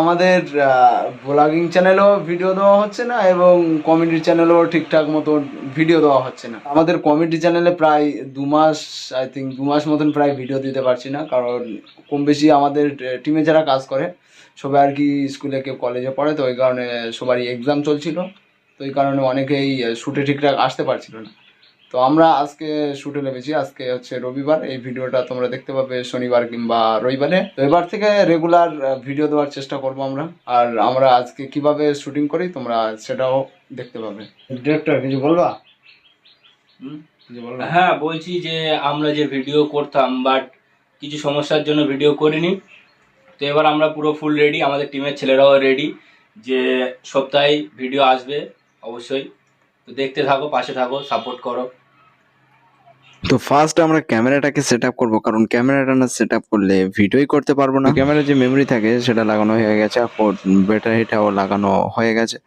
আমাদের blogging চ্যানেলও video দেওয়া হচ্ছে না এবং কমেডি চ্যানেলও ঠিকঠাক মতো ভিডিও দেওয়া হচ্ছে না। আমাদের কমেডি চ্যানেলে প্রায় দু মাস আই থিঙ্ক দু মাস মতন প্রায় ভিডিও দিতে পারছি না, কারণ কম বেশি আমাদের টিমে যারা কাজ করে, সবাই আর কি স্কুলে কেউ কলেজে পড়ে, তো ওই কারণে সবারই এক্সাম চলছিল। তো এই কারণে অনেকেই শ্যুটে ঠিকঠাক আসতে পারছিল না। তো আমরা আজকে শুটে নেমেছি আজকে হচ্ছে রবিবার। এই ভিডিওটা তোমরা দেখতে পাবে শনিবার কিংবা রবিবারে। তো এবার থেকে রেগুলার ভিডিও দেওয়ার চেষ্টা করব আমরা। আর আমরা আজকে কীভাবে শুটিং করি তোমরা সেটাও দেখতে পাবে। ডিরেক্টর কিছু বলবা? হুম? কিছু বলবা? হ্যাঁ বলছি যে আমরা যে ভিডিও করতাম বাট কিছু সমস্যার জন্য ভিডিও করিনি। তো এবার আমরা পুরো ফুল রেডি আমাদের টিমের ছেলেরাও রেডি যে সপ্তাহে ভিডিও আসবে অবশ্যই। তো দেখতে থাকো পাশে থাকো সাপোর্ট করো। তো ফার্স্ট আমরা ক্যামেরাটাকে সেট আপ করব কারণ ক্যামেরাটা না সেট আপ করলে ভিডিওই করতে পারব না। ক্যামেরার যে মেমরি থাকে সেটা লাগানো হয়ে গেছে এখন ব্যাটারিটাও লাগানো হয়ে গেছে।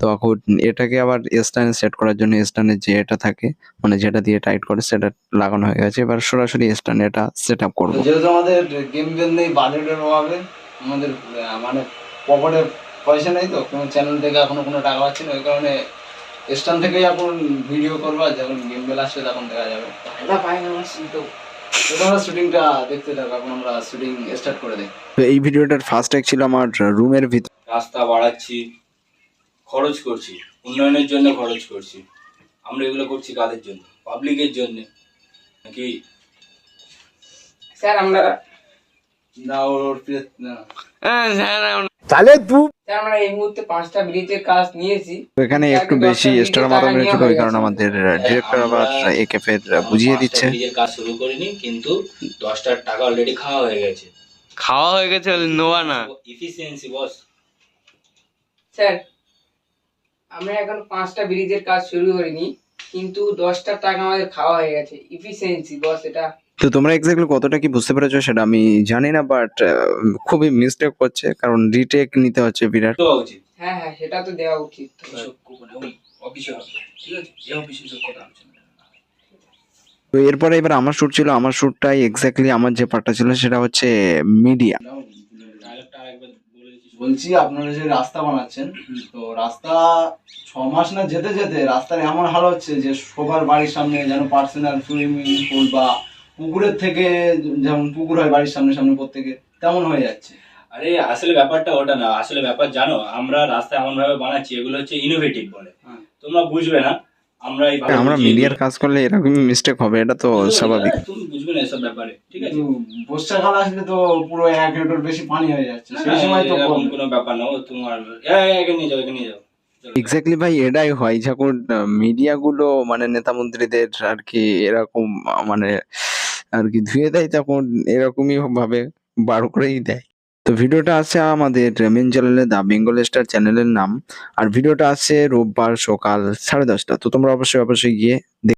তো এখন এটাকে আবার স্ট্যান্ড সেট করার জন্য স্ট্যান্ডের যে এটা থাকে মানে যেটা দিয়ে টাইট করে সেটা লাগানো হয়ে গেছে। এবার সরাসরি স্ট্যান্ড এটা সেট আপ করব। যেহেতু আমাদের গেম বেল নেই বাজেটের অভাবে আমাদের মানে পকেটে পয়সা নেই তো কোনো চ্যানেল থেকে এখনও কোনো টাকা পাচ্ছি না ওই কারণে স্ট্যান্ড থেকে এখন ভিডিও করব যখন গেম বেল আসবে তখন দেখা যাবে। তো তোমরা শুটিংটা দেখতে থাকো এখন আমরা শুটিং স্টার্ট করে দিই। তো এই ভিডিওটার ফার্স্ট ট্যাগ ছিল আমার রুমের ভিতর রাস্তা বাড়াচ্ছি খরচ করছি উন্নয়নের জন্য খরচ করছি। আমরা এগুলো করছি কাদের জন্য? পাবলিকের জন্য নাকি স্যার আমরা না ওর না। হ্যাঁ, স্যার তাহলে স্যার, আমরা এই মুহূর্তে পাঁচটা ব্রিজের কাজ নিয়েছি। এখানে একটু বেশি স্টার ওই কারণে আমাদের ডিরেক্টর আবার বুঝিয়ে দিচ্ছে। নিজের কাজ শুরু করিনি কিন্তু দশটার টাকা অলরেডি খাওয়া হয়ে গেছে। খাওয়া হয়ে গেছে নোয়া না। ইফিসিয়েন্সি বস স্যার আমরা এখন পাঁচটা ব্রিজের কাজ শুরু করিনি কিন্তু দশটা টাকা আমাদের খাওয়া হয়ে গেছে। ইফিসিয়েন্সি বস এটা তো তোমরা এক্স্যাক্টলি কতটা কি বুঝতে পেরেছ সেটা আমি জানি না বাট খুবই মিস্টেক করছে কারণ রিটেক নিতে হচ্ছে বিরাট। হ্যাঁ হ্যাঁ সেটা তো দেওয়া উচিত। অফিসে ঠিক আছে? এই অফিসে কথা আলোচনা তো এরপরে এবার আমার শুট ছিল আমার শুটটাই এক্স্যাক্টলি আমার যে পার্টটা ছিল সেটা হচ্ছে মিডিয়া বলছি আপনারা যে রাস্তা বানাচ্ছেন তো রাস্তা ছ মাস না যেতে যেতে রাস্তার এমন হাল হচ্ছে যে সবার বাড়ির সামনে যেন পার্সোনাল সুইমিং পুল বা পুকুরের থেকে যেমন পুকুর হয় বাড়ির সামনে সামনে প্রত্যেকে তেমন হয়ে যাচ্ছে। আরে আসলে ব্যাপারটা ওটা না। আসলে ব্যাপার জানো আমরা রাস্তা এমন ভাবে বানাচ্ছি এগুলো হচ্ছে ইনোভেটিভ বলে। হ্যাঁ। তোমরা বুঝবে না আমরা এই আমরা মিডিয়ার কাজ করলে এরকমই মিস্টেক হবে এটা তো স্বাভাবিক। তুমি বুঝবে না এসব ব্যাপারে ঠিক আছে? বর্ষাকাল আসলে তো পুরো এক হেক্টর বেশি পানি হয়ে যাচ্ছে সেই সময় তো এরকম কোনো ব্যাপার না ও তোমার এখানে নিয়ে যাও এখানে নিয়ে যাও। এক্স্যাক্টলি ভাই এটাই হয়। যখন মিডিয়া গুলো মানে নেতা মন্ত্রীদের আর কি এরকম মানে আর কি ধুয়ে দেয় তখন এরকমই ভাবে বার করেই দেয়। তো ভিডিওটা আছে আমাদের মেন চ্যানেলে দা বেঙ্গল স্টার চ্যানেলের নাম। আর ভিডিওটা আছে রোববার সকাল সাড়ে দশটা। তো তোমরা অবশ্যই অবশ্যই গিয়ে